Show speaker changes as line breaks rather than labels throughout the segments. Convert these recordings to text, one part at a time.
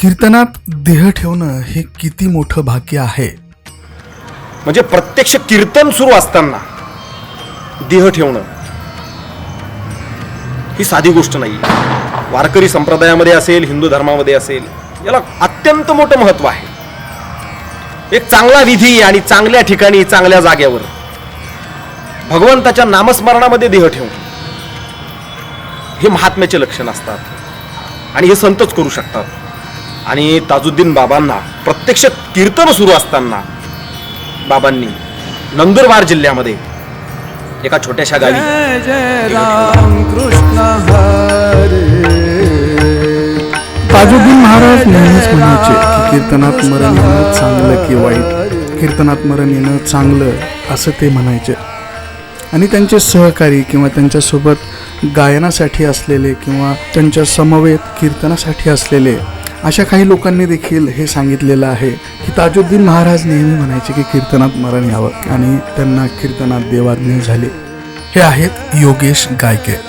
कीर्तनात देह ठेवणं हे किती मोठं भाग्य आहे?
म्हणजे प्रत्यक्ष कीर्तन सुरू असताना देह ठेवणं ही साधी गोष्ट नाही. वारकरी संप्रदायामध्ये असेल हिंदू धर्मामध्ये असेल याला अत्यंत मोठं महत्त्व आहे. एक चांगला विधी आणि चांगल्या ठिकाणी चांगल्या जाग्यावर भगवंताच्या नामस्मरणामध्ये देह ठेवणं हे महात्म्याचे लक्षण असतात आणि हे संतच करू शकतात. आणि ताजुद्दीन बाबांना प्रत्यक्ष कीर्तन सुरू असताना बाबांनी नंदुरबार जिल्ह्यामध्ये एका छोट्याशा गावी
जय जय राम कृष्ण हरे.
ताजुद्दीन महाराज नेहमीच म्हणायचे की कीर्तनात मरण येणं चांगलं की वाईट. कीर्तनात मरण येणं चांगलं असं ते म्हणायचे. आणि त्यांचे सहकारी किंवा त्यांच्यासोबत गायनासाठी असलेले किंवा त्यांच्या समवेत कीर्तनासाठी असलेले अशा काही लोकांनी देखील हे सांगितलेलं आहे की ताजुद्दीन महाराज नेहमी म्हणायचे की कीर्तनात मरण यावं आणि त्यांना कीर्तनात देवाज्ञ झाले. हे आहेत योगेश गायके.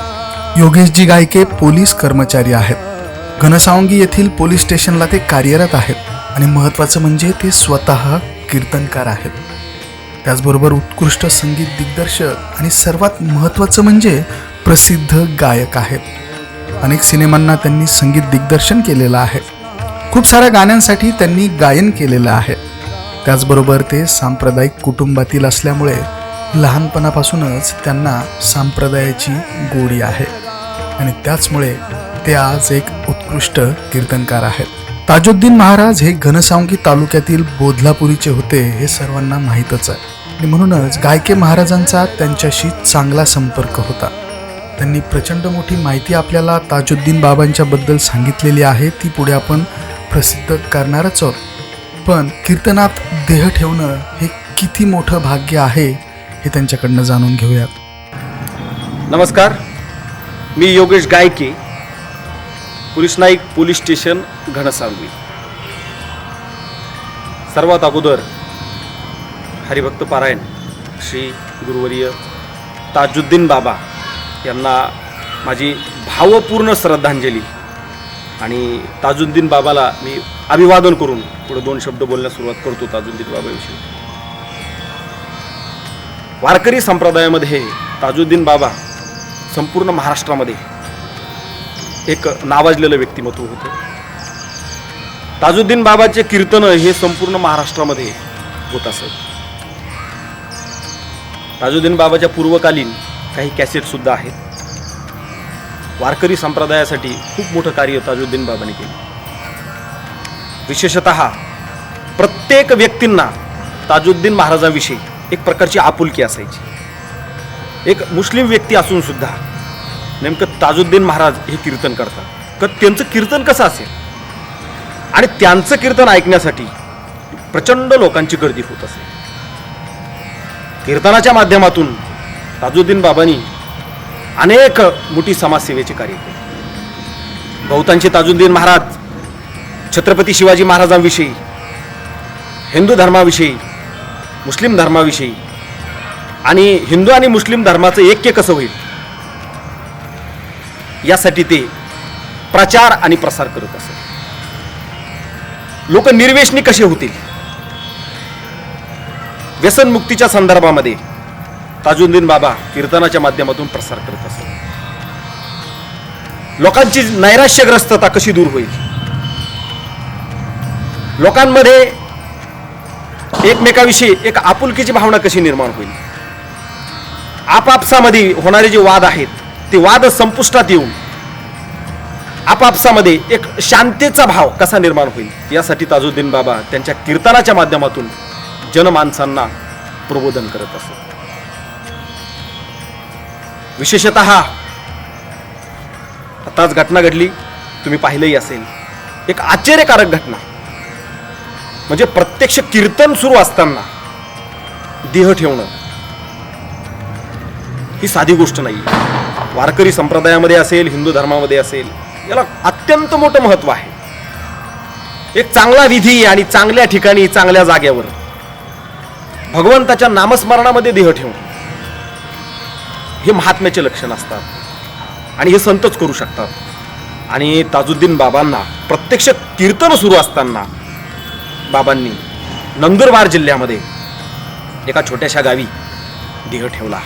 योगेशजी गायके पोलीस कर्मचारी आहेत. घनसावंगी येथील पोलीस स्टेशनला ते कार्यरत आहेत आणि महत्त्वाचं म्हणजे ते स्वतः कीर्तनकार आहेत. त्याचबरोबर उत्कृष्ट संगीत दिग्दर्शक आणि सर्वात महत्त्वाचं म्हणजे प्रसिद्ध गायक आहेत. अनेक सिनेमांना त्यांनी संगीत दिग्दर्शन केलेलं आहे. खूप साऱ्या गाण्यांसाठी त्यांनी गायन केलेलं आहे. त्याचबरोबर ते सांप्रदायिक कुटुंबातील असल्यामुळे लहानपणापासूनच त्यांना संप्रदायाची गोडी आहे. आणि त्याचमुळे ते आज एक उत्कृष्ट कीर्तनकार आहेत. ताजुद्दीन महाराज हे घनसावंगी तालुक्यातील बोधलापुरीचे होते हे सर्वांना माहीतच आहे. आणि म्हणूनच गायके महाराजांचा त्यांच्याशी चांगला संपर्क होता. त्यांनी प्रचंड मोठी माहिती आपल्याला ताजुद्दीन बाबांच्या बद्दल सांगितलेली आहे. ती पुढे आपण प्रसिद्ध करणारच आहोत पण कीर्तनात देह ठेवणं हे किती मोठं भाग्य आहे हे त्यांच्याकडनं जाणून घेऊयात.
नमस्कार मी Yogesh Gayke police Naik police station Ghansawangi सर्वात अगोदर हरिभक्त पारायण श्री गुरुवर्य ताजुद्दीन बाबा यांना माझी भावपूर्ण श्रद्धांजली. आणि ताजुद्दीन बाबाला मी अभिवादन करून पुढे दोन शब्द बोलण्यास सुरुवात करतो ताजुद्दीन बाबाविषयी. वारकरी संप्रदायामध्ये ताजुद्दीन बाबा संपूर्ण महाराष्ट्रामध्ये एक नावाजलेलं व्यक्तिमत्व होतं. ताजुद्दीन बाबाचे कीर्तन हे संपूर्ण महाराष्ट्रामध्ये होत असत. ताजुद्दीन बाबाच्या पूर्वकालीन काही कॅसेटसुद्धा आहेत. वारकरी संप्रदायासाठी खूप मोठं कार्य ताजुद्दीन बाबांनी केलं. विशेषत प्रत्येक व्यक्तींना ताजुद्दीन महाराजांविषयी एक प्रकारची आपुलकी असायची. एक मुस्लिम व्यक्ती असून सुद्धा नेमकं ताजुद्दीन महाराज हे कीर्तन करतात. क त्यांचं कीर्तन कसं असेल? आणि त्यांचं कीर्तन ऐकण्यासाठी प्रचंड लोकांची गर्दी होत असेल कीर्तनाच्या माध्यमातून ताजुद्दीन बाबांनी अनेक मोठी समाजसेवेचे कार्य केले. बहुतांशी ताजुद्दीन महाराज छत्रपती शिवाजी महाराजांविषयी हिंदू धर्माविषयी मुस्लिम धर्माविषयी आणि हिंदू आणि मुस्लिम धर्माचं ऐक्य कसं होईल? यासाठी ते प्रचार आणि प्रसार करत असत. लोक निर्वेशनी कसे होतील? व्यसनमुक्तीच्या संदर्भामध्ये ताजुद्दीन बाबा कीर्तनाच्या माध्यमातून प्रसार करत असत. लोकांची नैराश्यग्रस्तता कशी दूर होईल? लोकांमध्ये एकमेकाविषयी एक आपुलकीची भावना कशी निर्माण होईल? आपापसामध्ये होणारे जे वाद आहेत ते वाद संपुष्टात येऊन आपापसामध्ये एक शांतीचा भाव कसा निर्माण होईल? यासाठी ताजुद्दीन बाबा त्यांच्या कीर्तनाच्या माध्यमातून जनमानसांना प्रबोधन करत असत. विशेषत आताच घटना घडली तुम्ही पाहिलंही असेल. एक आश्चर्यकारक घटना. म्हणजे प्रत्यक्ष कीर्तन सुरू असताना देह ठेवणं. ही साधी गोष्ट नाही. वारकरी संप्रदायामध्ये असेल हिंदू धर्मामध्ये असेल याला अत्यंत मोठं महत्त्व आहे. एक चांगला विधी आणि चांगल्या ठिकाणी चांगल्या जाग्यावर भगवंताच्या नामस्मरणामध्ये देह ठेवणं. हे महात्म्याचे लक्षण असतात. आणि हे संतच करू शकतात.
आणि ताजुद्दीन बाबांना प्रत्यक्ष कीर्तन सुरू असताना बाबांनी नंदुरबार जिल्ह्यामध्ये एका छोट्याशा गावी देह ठेवला.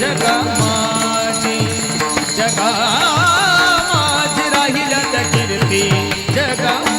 जगा माझी जगा माझी कीर्ती जगा